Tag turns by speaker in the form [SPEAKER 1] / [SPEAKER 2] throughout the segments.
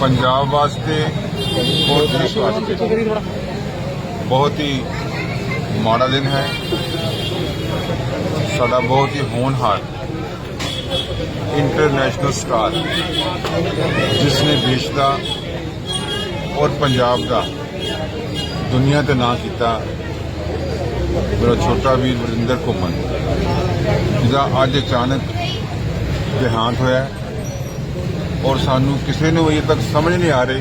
[SPEAKER 1] ਪੰਜਾਬ ਵਾਸਤੇ ਔਰ ਦੇਸ਼ ਵਾਸਤੇ ਬਹੁਤ ਹੀ ਮਾੜਾ ਦਿਨ ਹੈ। ਸਾਡਾ ਬਹੁਤ ਹੀ ਹੋਣਹਾਰ ਇੰਟਰਨੈਸ਼ਨਲ ਸਟਾਰ ਜਿਸ ਨੇ ਦੇਸ਼ ਦਾ ਔਰ ਪੰਜਾਬ ਦਾ ਦੁਨੀਆ ਤੇ ਨਾਂ ਕੀਤਾ ਮੇਰਾ ਛੋਟਾ ਵੀਰ ਵਰਿੰਦਰ ਘੁੰਮਣ। ਜਿਹਦਾ ਅੱਜ ਅਚਾਨਕ ਦੇਹਾਂਤ ਹੋਇਆ ਹੈ। ਔਰ ਸਾਨੂੰ ਕਿਸੇ ਨੂੰ ਅਜੇ ਤੱਕ ਸਮਝ ਨਹੀਂ ਆ ਰਹੀ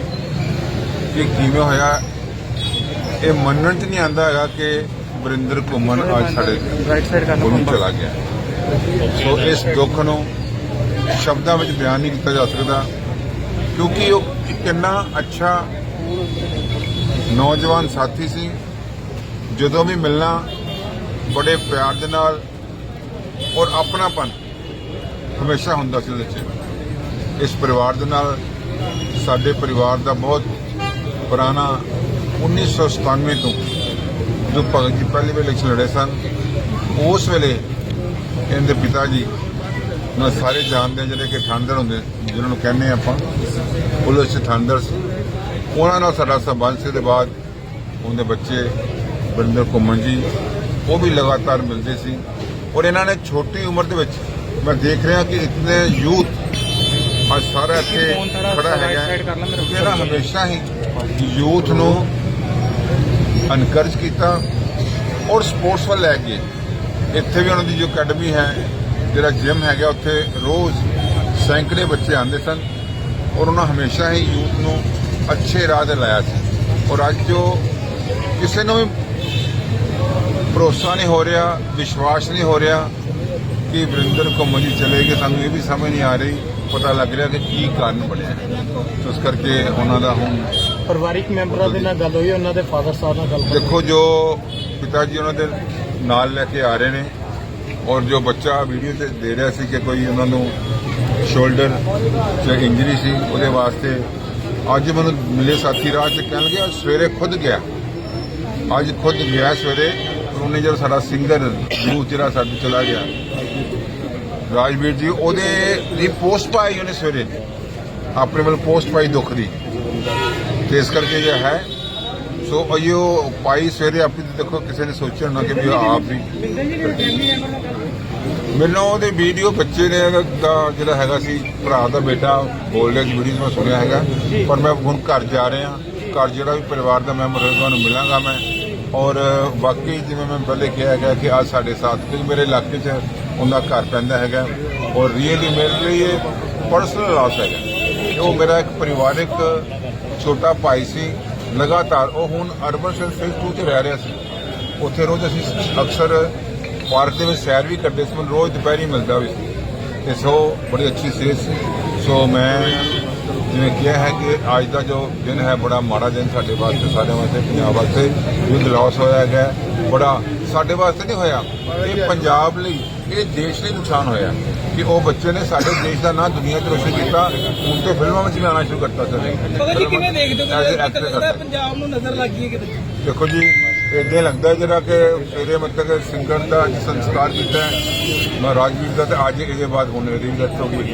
[SPEAKER 1] ਕਿ ਕਿਵੇਂ ਹੋਇਆ। ਇਹ ਮੰਨਣ 'ਚ ਨਹੀਂ ਆਂਦਾ ਹੈਗਾ ਕਿ ਵਰਿੰਦਰ ਘੁੰਮਣ ਅੱਜ ਸਾਡੇ
[SPEAKER 2] ਰਾਈਟ ਸਾਈਡ ਕਰਨਾ
[SPEAKER 1] ਚਲਾ ਗਿਆ। ਸੋ ਇਸ ਦੁੱਖ ਨੂੰ ਸ਼ਬਦਾਂ ਵਿੱਚ ਬਿਆਨ ਨਹੀਂ ਕੀਤਾ ਜਾ ਸਕਦਾ ਕਿਉਂਕਿ ਉਹ ਇੱਕ ਇੰਨਾ ਅੱਛਾ ਨੌਜਵਾਨ ਸਾਥੀ ਸੀ। ਜਦੋਂ ਵੀ ਮਿਲਣਾ ਬੜੇ ਪਿਆਰ ਦੇ ਨਾਲ ਔਰ ਆਪਣਾਪਨ ਹਮੇਸ਼ਾ ਹੁੰਦਾ ਸੀ ਉਹਦੇ 'ਚ। ਇਸ ਪਰਿਵਾਰ ਦੇ ਨਾਲ ਸਾਡੇ ਪਰਿਵਾਰ ਦਾ ਬਹੁਤ ਪੁਰਾਣਾ 1997 ਤੋਂ ਜੋ ਭਗਤ ਜੀ ਪਹਿਲੀ ਵਾਰ ਇਲੈਕਸ਼ਨ ਲੜੇ ਸਨ, ਉਸ ਵੇਲੇ ਇਹਦੇ ਪਿਤਾ ਜੀ ਨਾ ਸਾਰੇ ਜਾਣਦੇ ਜਿਹੜੇ ਕਿ ਠਾਂਦਰ ਹੁੰਦੇ, ਜਿਹਨਾਂ ਨੂੰ ਕਹਿੰਦੇ ਆ ਆਪਾਂ, ਪੁਲਿਸ ਚ ਠਾਣਦਰ ਸੀ। ਉਹਨਾਂ ਨਾਲ ਸਾਡਾ ਸੰਬੰਧ ਸੀ ਦੇ ਬਾਅਦ ਉਹਦੇ ਬੱਚੇ ਬਰਿੰਦਰ ਘੁੰਮਣ ਜੀ, ਉਹ ਵੀ ਲਗਾਤਾਰ ਮਿਲਦੇ ਸੀ। ਔਰ ਇਹਨਾਂ ਨੇ ਛੋਟੀ ਉਮਰ ਦੇ ਵਿੱਚ ਮੈਂ ਦੇਖ ਰਿਹਾ ਕਿ ਇਤਨੇ ਯੂਥ ਅੱਜ ਸਾਰਾ ਇੱਥੇ ਖੜਾ ਹੈਗਾ। ਇਹਨਾਂ ਹਮੇਸ਼ਾ ਹੀ ਯੂਥ ਨੂੰ ਅਨਕਰਜ ਕੀਤਾ ਔਰ ਸਪੋਰਟਸ ਵੱਲ ਲੈ ਕੇ। ਇੱਥੇ ਵੀ ਉਹਨਾਂ ਦੀ ਜੋ ਅਕੈਡਮੀ ਹੈ ਜਿਹੜਾ ਜਿਮ ਹੈਗਾ ਉੱਥੇ ਰੋਜ਼ ਸੈਂਕੜੇ ਬੱਚੇ ਆਉਂਦੇ ਸਨ ਔਰ ਉਹਨਾਂ ਹਮੇਸ਼ਾ ਹੀ ਯੂਥ ਨੂੰ ਅੱਛੇ ਰਾਹ ਤੇ ਲਾਇਆ ਸੀ। ਔਰ ਅੱਜ ਜੋ ਕਿਸੇ ਨੂੰ ਵੀ ਭਰੋਸਾ ਨਹੀਂ ਹੋ ਰਿਹਾ ਵਿਸ਼ਵਾਸ ਨਹੀਂ ਹੋ ਰਿਹਾ ਕਿ ਵਰਿੰਦਰ ਘੁੰਮਣ ਜੀ ਚਲੇ ਗਏ ਸਾਨੂੰ ਇਹ ਵੀ ਸਮਝ ਨਹੀਂ ਆ ਰਹੀ ਪਤਾ ਲੱਗ ਰਿਹਾ ਕਿ ਕੀ ਕਾਰਨ ਬਣਿਆ। ਸੋ ਇਸ ਕਰਕੇ ਉਹਨਾਂ ਦਾ ਹੁਣ
[SPEAKER 2] ਪਰਿਵਾਰਿਕ ਮੈਂਬਰਾਂ ਦੇ ਨਾਲ ਗੱਲ ਹੋਈ ਉਹਨਾਂ ਦੇ ਫਾਦਰ ਸਾਹਿਬ ਨਾਲ ਗੱਲ
[SPEAKER 1] ਦੇਖੋ ਜੋ ਪਿਤਾ ਜੀ ਉਹਨਾਂ ਦੇ ਨਾਲ ਲੈ ਕੇ ਆ ਰਹੇ ਨੇ ਔਰ ਜੋ ਬੱਚਾ ਵੀਡੀਓ ਤੇ ਦੇ ਰਿਹਾ ਸੀ ਕਿ ਕੋਈ ਉਹਨਾਂ ਨੂੰ ਸ਼ੋਲਡਰ 'ਚ ਇੰਜਰੀ ਸੀ ਉਹਦੇ ਵਾਸਤੇ ਅੱਜ ਮੈਨੂੰ ਮਿਲੇ ਸਾਥੀ ਰਾਹ 'ਚ ਕਹਿਣ ਲੱਗੇ ਅੱਜ ਸਵੇਰੇ ਖੁਦ ਗਿਆ। ਅੱਜ ਖੁਦ ਗਿਆ ਸਵੇਰੇ ਉਹਨੇ ਜਿਹੜਾ ਸਾਡਾ ਸਿੰਗਰ ਯੂਥ ਜਿਹੜਾ ਸਾਡੇ ਚਲਾ ਗਿਆ ਰਾਜਵੀਰ ਜੀ, ਉਹਦੇ ਦੀ ਪੋਸਟ ਪਾਈ ਉਹਨੇ ਸਵੇਰੇ। ਆਪਣੇ ਵੱਲ ਪੋਸਟ ਪਾਈ ਦੁੱਖ ਦੀ। ਤੇ ਇਸ ਕਰਕੇ ਜੇ ਹੈ, ਸੋ ਅਯੋ ਪਾਈ ਸਵੇਰੇ ਆਪਣੀ ਦੇਖੋ, ਕਿਸੇ ਨੇ ਸੋਚਿਆ ਹੋਣਾ ਕਿ ਵੀ ਆਪ ਵੀ ਮੈਨੂੰ ਉਹਦੇ ਵੀਡੀਓ ਬੱਚੇ ਨੇ ਦਾ ਜਿਹੜਾ ਹੈਗਾ ਸੀ, ਭਰਾ ਦਾ ਬੇਟਾ ਬੋਲ ਰਿਹਾ ਸੀ, ਵੀਡੀਓ ਮੈਂ ਸੁਣਿਆ ਹੈਗਾ। ਪਰ ਮੈਂ ਹੁਣ ਘਰ ਜਾ ਰਿਹਾ, ਘਰ ਜਿਹੜਾ ਵੀ ਪਰਿਵਾਰ ਦਾ ਮੈਂਬਰ ਹੋਏਗਾ, ਉਹਨੂੰ ਮਿਲਾਂਗਾ ਮੈਂ। ਔਰ ਵਾਕਈ ਜਿਵੇਂ ਮੈਂ ਪਹਿਲੇ ਕਿਹਾ ਹੈਗਾ ਕਿ ਅੱਜ ਸਾਡੇ ਸਾਥ ਕਿਉਂਕਿ ਮੇਰੇ ਇਲਾਕੇ 'ਚ ਉਹਦਾ ਘਰ ਪੈਂਦਾ ਹੈਗਾ ਔਰ ਰੀਅਲੀ ਮੇਰੇ ਲਈ ਇਹ ਪਰਸਨਲ ਲਾਸ ਹੈਗਾ। ਕਿ ਉਹ ਮੇਰਾ ਇੱਕ ਪਰਿਵਾਰਿਕ ਛੋਟਾ ਭਾਈ ਸੀ, ਲਗਾਤਾਰ ਉਹ ਹੁਣ ਅਰਬਨ ਸੈਂਟਰ 2 'ਚ ਰਹਿ ਰਿਹਾ ਸੀ। ਉੱਥੇ ਰੋਜ਼ ਅਸੀਂ ਅਕਸਰ ਪਾਰਕ ਦੇ ਵਿੱਚ ਸੈਰ ਵੀ ਕਰਦੇ ਸੀ, ਮੈਨੂੰ ਰੋਜ਼ ਦੁਪਹਿਰੀ ਮਿਲਦਾ ਵੀ ਸੀ। ਤੇ ਸੋ ਬੜੀ ਅੱਛੀ ਸਿਹਤ ਸੀ। ਸੋ ਮੈਂ ਜਿਵੇਂ ਕਿਹਾ ਹੈ ਕਿ ਅੱਜ ਦਾ ਜੋ ਦਿਨ ਹੈ ਬੜਾ ਮਾੜਾ ਦਿਨ ਸਾਡੇ ਵਾਸਤੇ ਸਾਰੇ ਵਾਸਤੇ ਪੰਜਾਬ ਵਾਸਤੇ ਯੁੱਧ ਲਾਸ ਹੋਇਆ ਹੈਗਾ ਬੜਾ ਸਾਡੇ ਵਾਸਤੇ ਨਹੀਂ ਹੋਇਆ ਇਹ ਪੰਜਾਬ ਲਈ ਇਹ ਦੇਸ਼ ਲਈ ਨੁਕਸਾਨ ਹੋਇਆ ਕਿ ਉਹ ਬੱਚੇ ਨੇ ਸਾਡੇ ਦੇਸ਼ ਦਾ ਨਾਂ ਦੁਨੀਆ 'ਚ ਰੋਸ਼ਨ ਕੀਤਾ ਹੁਣ ਤੇ ਫਿਲਮਾਂ ਵਿੱਚ ਵੀ ਆਉਣਾ ਸ਼ੁਰੂ ਕਰਤਾ ਸਰ।
[SPEAKER 3] ਪਤਾ ਜੀ ਕਿਵੇਂ ਦੇਖਦੇ ਹੋ
[SPEAKER 1] As a
[SPEAKER 3] ਕਿ
[SPEAKER 1] actor
[SPEAKER 3] ਲੱਗਦਾ
[SPEAKER 1] ਕਰਤਾ।
[SPEAKER 3] ਪੰਜਾਬ ਨੂੰ ਨਜ਼ਰ ਲੱਗ ਗਈ ਹੈ ਕਿਤੇ।
[SPEAKER 1] ਦੇਖੋ ਜੀ ਇਦਾਂ ਲੱਗਦਾ ਹੈ ਜਿਹੜਾ ਕਿ ਇਹਦੇ ਮਤਲਬ ਸਿੰਗਰ ਦਾ ਸੰਸਕਾਰ ਕੀਤਾ ਹੈ। ਮੈਂ ਰਾਜਵੀਰ ਦਾ ਤੇ ਅੱਜ ਇਹਦੇ ਬਾਅਦ ਹੁਣ ਇਹਦੀ ਡੈਥ ਹੋ ਗਈ